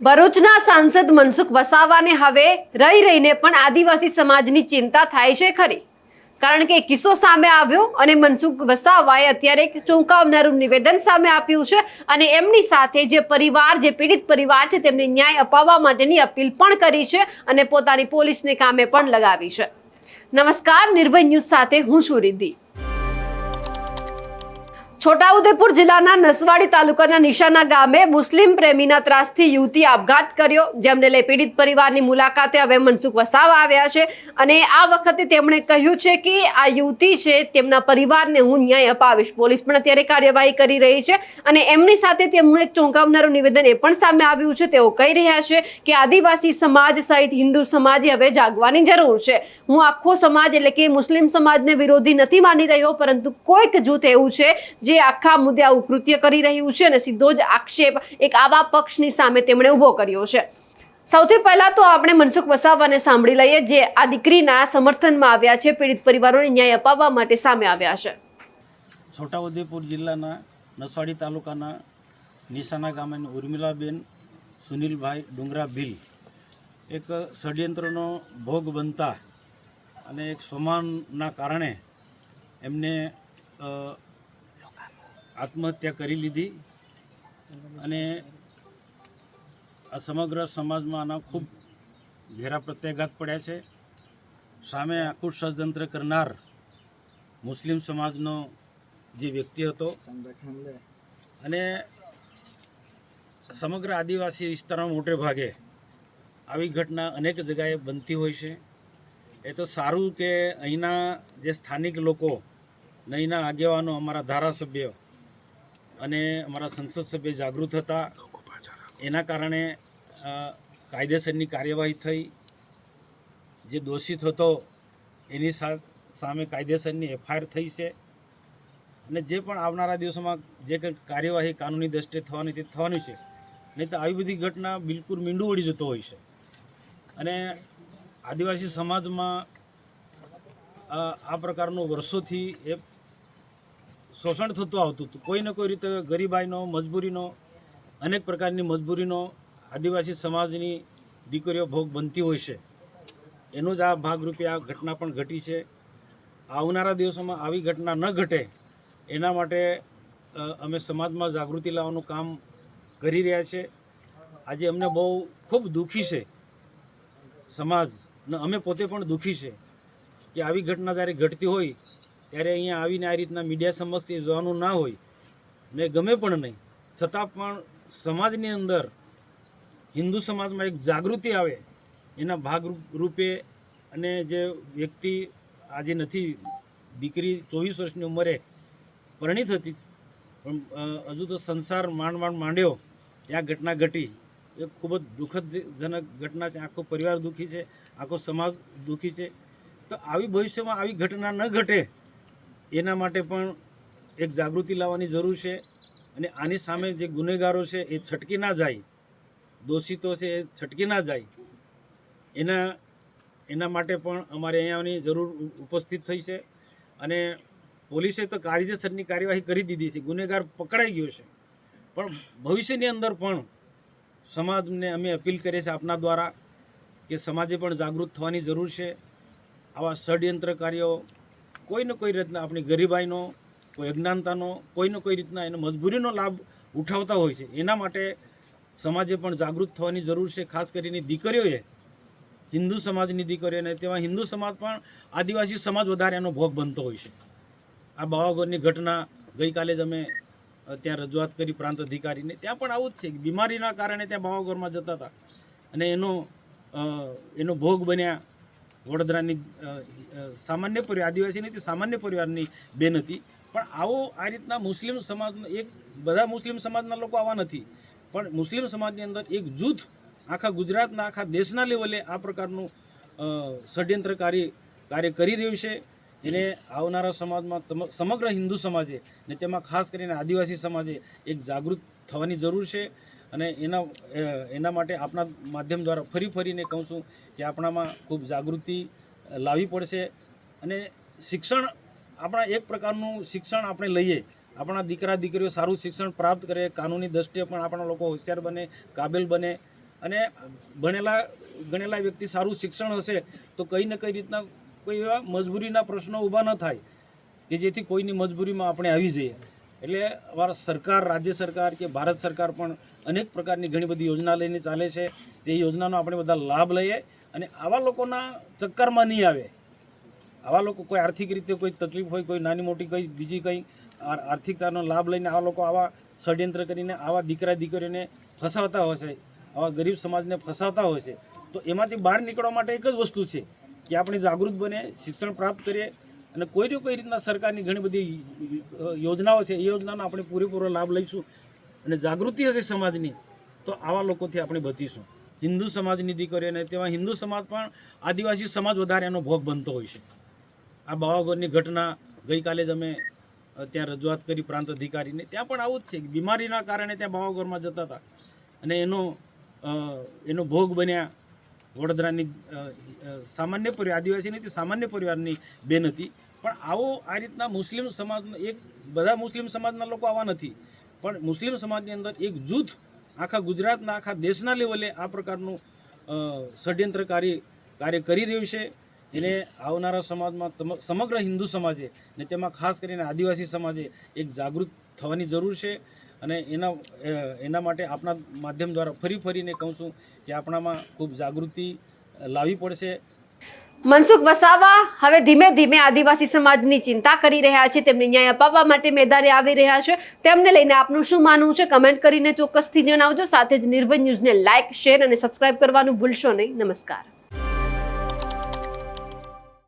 ભરૂચના સાંસદ મનસુખ વસાવાને હવે રહી રહીને પણ આદિવાસી સમાજની ચિંતા થાય છે ખરી. કારણ કે કિસ્સો સામે આવ્યો અને મનસુખ વસાવાએ અત્યારે એક ચોંકાવનારું નિવેદન સામે આપ્યું છે અને એમની સાથે જે પરિવાર, જે પીડિત પરિવાર છે તેમને ન્યાય અપાવવા માટેની અપીલ પણ કરી છે અને પોતાની પોલીસને કામે પણ લગાવી છે. નમસ્કાર, નિર્ભય ન્યૂઝ સાથે હું છું રિદ્ધિ. છોટાઉદેપુર જિલ્લાના નસવાડી તાલુકાના નિશાના ગામે મુસ્લિમ પ્રેમીના ત્રાસથી યુવતી આપઘાત કર્યો. જેમને લઈ પીડિત પરિવારની મુલાકાતે હવે મનસુખ વસાવા આવ્યા છે અને આ વખતે તેમણે કહ્યું છે કે આ યુવતી છે, તેમના પરિવારને હું ન્યાય અપાવીશ. પોલીસ પણ અત્યારે કાર્યવાહી કરી રહી છે અને એમની સાથે તેમનું એક ચોંકાવનારું નિવેદન એ પણ સામે આવ્યું છે. તેઓ કહી રહ્યા છે કે આદિવાસી સમાજ સહિત હિન્દુ સમાજે હવે જાગવાની જરૂર છે. હું આખો સમાજ એટલે કે મુસ્લિમ સમાજને વિરોધી નથી માની રહ્યો, પરંતુ કોઈક જૂથ એવું છે જે આખા મુદ્દે આવું કૃત્ય કરી રહ્યું છે અને સીધો જ આક્ષેપ એક આવા પક્ષની સામે તેમણે ઊભો કર્યો છે. સૌથી પહેલા તો આપણે મનસુખ વસાવાને સાંભળી લઈએ, જે આ દીકરીના સમર્થનમાં આવ્યા છે, પીડિત પરિવારોને ન્યાય અપાવવા માટે સામે આવ્યા છે. છોટાઉદેપુર જિલ્લાના નસવાડી તાલુકાના નિશાના ગામની ઉર્મિલાબેન, સુનિલભાઈ ડુંગરા ભીલ એક ષડયંત્રનો ભોગ બનતા અને એક સમાનના કારણે એમને આત્મહત્યા કરી લીધી અને આ સમગ્ર સમાજમાં આના ખૂબ ઘેરા પ્રત્યાઘાત પડ્યા છે. સામે આખું ષડયંત્ર કરનાર મુસ્લિમ સમાજનો જે વ્યક્તિ હતો અને સમગ્ર આદિવાસી વિસ્તારમાં મોટે ભાગે આવી ઘટના અનેક જગાએ બનતી હોય છે. એ તો સારું કે અહીંના જે સ્થાનિક લોકો અહીંના આગેવાનો, અમારા ધારાસભ્ય અને અમારા સંસદ સભ્ય જાગૃત હતા. એના કારણે કાયદેસરની કાર્યવાહી થઈ. જે દોષિત હતો, એની સામે કાયદેસરની એફઆઈઆર થઈ છે. અને જે પણ આવનારા દિવસોમાં જે કંઈ કાર્યવાહી કાનૂની દ્રષ્ટિએ થવાની તે થવાની છે. નહીં તો આવી બધી ઘટના બિલકુલ મીંડું વળી જતો હોય છે. અને આદિવાસી સમાજમાં આ પ્રકારનું વર્ષોથી એ શોષણ થતું આવતું હતું. કોઈને કોઈ રીતે ગરીબાઈનો, મજબૂરીનો, અનેક પ્રકારની મજબૂરીનો આદિવાસી સમાજની દીકરીઓ ભોગ બનતી હોય છે. એનું જ આ ભાગરૂપે આ ઘટના પણ ઘટી છે. આવનારા દિવસોમાં આવી ઘટના ન ઘટે એના માટે અમે સમાજમાં જાગૃતિ લાવવાનું કામ કરી રહ્યા છે. આજે અમને બહુ ખૂબ દુઃખી છે સમાજ અને અમે પોતે પણ દુઃખી છે કે આવી ઘટના જ્યારે ઘટતી હોય ત્યારે અહીંયા આવીને આ રીતના મીડિયા સમક્ષ એ જોવાનું ના હોય ને ગમે પણ નહીં. છતાં પણ સમાજની અંદર હિન્દુ સમાજમાં એક જાગૃતિ આવે એના ભાગ રૂપે અને જે વ્યક્તિ આજે નથી, દીકરી ચોવીસ વર્ષની ઉંમરે પરણિત હતી, પણ હજુ તો સંસાર માંડ માંડ માંડ્યો. ત્યાં ઘટના ઘટી. એ ખૂબ જ દુઃખદજનક ઘટના છે. આખો પરિવાર દુઃખી છે. આખો સમાજ દુઃખી છે. તો આવી ભવિષ્યમાં આવી ઘટના ન ઘટે એના માટે પણ એક જાગૃતિ લાવવાની જરૂર છે અને આની સામે જે ગુનેગારો છે એ છટકી ના જાય, દોષિતો છે એ છટકી ના જાય, એના એના માટે પણ અમારે અહીંયાની જરૂર ઉપસ્થિત થઈ છે અને પોલીસે તો કાયદેસરની કાર્યવાહી કરી દીધી છે, ગુનેગાર પકડાઈ ગયો છે. પણ ભવિષ્યની અંદર પણ સમાજને અમે અપીલ કરીએ છીએ આપના દ્વારા કે સમાજે પણ જાગૃત થવાની જરૂર છે. આવા ષડયંત્રકારીઓ કોઈ ને કોઈ રીતના આપણી ગરીબાઈનો, કોઈ અજ્ઞાનતાનો કોઈ ને કોઈ રીતના એનો મજબૂરીનો લાભ ઉઠાવતા હોય છે, એના માટે સમાજે પણ જાગૃત થવાની જરૂર છે, ખાસ કરીને દીકરીઓએ. હિન્દુ સમાજની દીકરીઓને તેમાં હિન્દુ સમાજ પણ આદિવાસી સમાજ વધારે એનો ભોગ બનતો હોય છે. આ બાવાગોરની ઘટના ગઈકાલે જ અમે ત્યાં રજૂઆત કરી પ્રાંત અધિકારીને. ત્યાં પણ આવું જ છે, બીમારીના કારણે ત્યાં બાવાગોરમાં જતા હતા. અને એનો એનો ભોગ બન્યા વડોદરાની સામાન્ય પરિવાર, આદિવાસી નથી સામાન્ય પરિવારની બેન હતી. પણ આવો આ રીતના મુસ્લિમ સમાજના, એક, બધા મુસ્લિમ સમાજના લોકો આવા નથી. પણ મુસ્લિમ સમાજની અંદર એક જૂથ આખા ગુજરાતના, આખા દેશના લેવલે આ પ્રકારનું ષડયંત્રકારી કાર્ય કરી રહ્યું છે. એને આવનારા સમાજમાં સમગ્ર હિન્દુ સમાજે ને તેમાં ખાસ કરીને આદિવાસી સમાજે એક જાગૃત થવાની જરૂર છે. અને એના એના માટે આપણા માધ્યમ દ્વારા ફરી ફરીને કહું છું કે આપણામાં ખૂબ જાગૃતિ લાવવી પડશે અને શિક્ષણ, આપણા એક પ્રકારનું શિક્ષણ આપણે લઈએ. આપણા દીકરા, દીકરીઓ સારું શિક્ષણ પ્રાપ્ત કરે, કાનૂની દ્રષ્ટિએ પણ આપણા લોકો હોશિયાર બને, કાબિલ બને અને ભણેલા, ગણેલા વ્યક્તિ સારું શિક્ષણ હશે તો કંઈ ને કઈ રીતના કોઈ એવા મજબૂરીના પ્રશ્નો ઊભા ન થાય કે જેથી કોઈની મજબૂરીમાં આપણે આવી જઈએ. એટલે અમારા સરકાર, રાજ્ય સરકાર કે ભારત સરકાર પણ અનેક પ્રકારની ઘણી બધી યોજના લઈને ચાલે છે. તે યોજનાનો આપણે બધા લાભ લઈએ અને આવા લોકોના ચક્કરમાં નહીં આવે. આવા લોકો કોઈ આર્થિક રીતે કોઈ તકલીફ હોય, કોઈ નાની મોટી કંઈ, બીજી કંઈ આર્થિકતાનો લાભ લઈને આવા લોકો આવા ષડયંત્ર કરીને, આવા દીકરા દીકરીઓને ફસાવતા હોય છે, આવા ગરીબ સમાજને ફસાવતા હોય છે. તો એમાંથી બહાર નીકળવા માટે એક જ વસ્તુ છે કે આપણે જાગૃત બને, શિક્ષણ પ્રાપ્ત કરીએ અને કોઈને કોઈ રીતના સરકારની ઘણી બધી યોજનાઓ છે, એ યોજનાનો આપણે પૂરેપૂરો લાભ લઈશું. અને જાગૃતિ હશે સમાજની, તો આવા લોકોથી આપણે બચીશું. હિન્દુ સમાજની દીકરીઓને તેમાં હિન્દુ સમાજ પણ આદિવાસી સમાજ વધારે એનો ભોગ બનતો હોય છે. આ બાવાગોરની ઘટના ગઈકાલે જ અમે ત્યાં રજૂઆત કરી પ્રાંત અધિકારીને. ત્યાં પણ આવું જ છે બીમારીના કારણે ત્યાં બાવાગોરમાં જતા હતા. અને એનો એનો ભોગ બન્યા વડોદરાની સામાન્ય પરિવાર, આદિવાસી નથી સામાન્ય પરિવારની બેન હતી. પણ આવો આ રીતના મુસ્લિમ સમાજનો, એક, બધા મુસ્લિમ સમાજના લોકો આવા નથી. પણ મુસ્લિમ સમાજની અંદર એક જૂથ આખા ગુજરાતના, આખા દેશના લેવલે આ પ્રકારનું ષડયંત્રકારી કાર્ય કરી રહ્યું છે. એને આવનારા સમાજમાં સમગ્ર હિન્દુ સમાજે ને તેમાં ખાસ કરીને આદિવાસી સમાજે એક જાગૃત થવાની જરૂર છે. અને એના એના માટે આપણા માધ્યમ દ્વારા ફરી ફરીને કહું છું કે આપણામાં ખૂબ જાગૃતિ લાવવી પડશે. મનસુખ વસાવા હવે ધીમે ધીમે આદિવાસી સમાજની ચિંતા કરી રહ્યા છે. તેમને ન્યાય અપાવવા માટે મેદાને આવી રહ્યા છે. તેમને લઈને આપનું શું માનવું છે? કમેન્ટ કરીને ચોક્કસથી જણાવજો. સાથે જ નિર્ભય ન્યૂઝને લાઇક શેર અને સબસ્ક્રાઇબ કરવાનું ભૂલશો નહીં. નમસ્કાર.